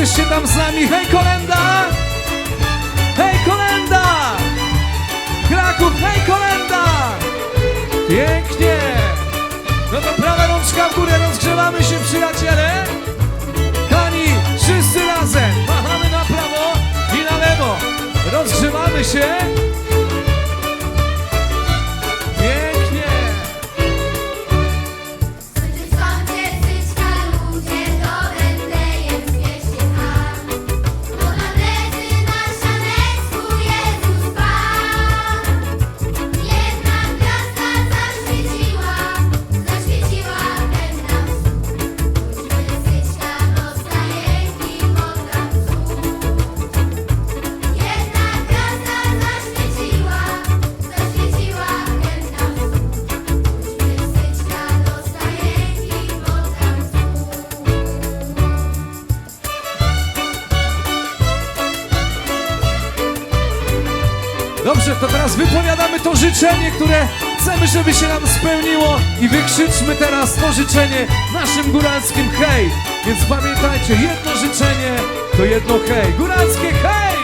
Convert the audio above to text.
jesteście tam z nami? Hej, kolenda! Hej, kolenda! Kraków, hej, kolenda! Pięknie! No to prawa rączka w górę, rozgrzewamy się, przyjaciele! Kochani, wszyscy razem! Machamy na prawo i na lewo! Rozgrzewamy się! Dobrze, to teraz wypowiadamy to życzenie, które chcemy, żeby się nam spełniło i wykrzyczmy teraz to życzenie naszym góralskim hej. Więc pamiętajcie, jedno życzenie to jedno hej. Góralskie hej!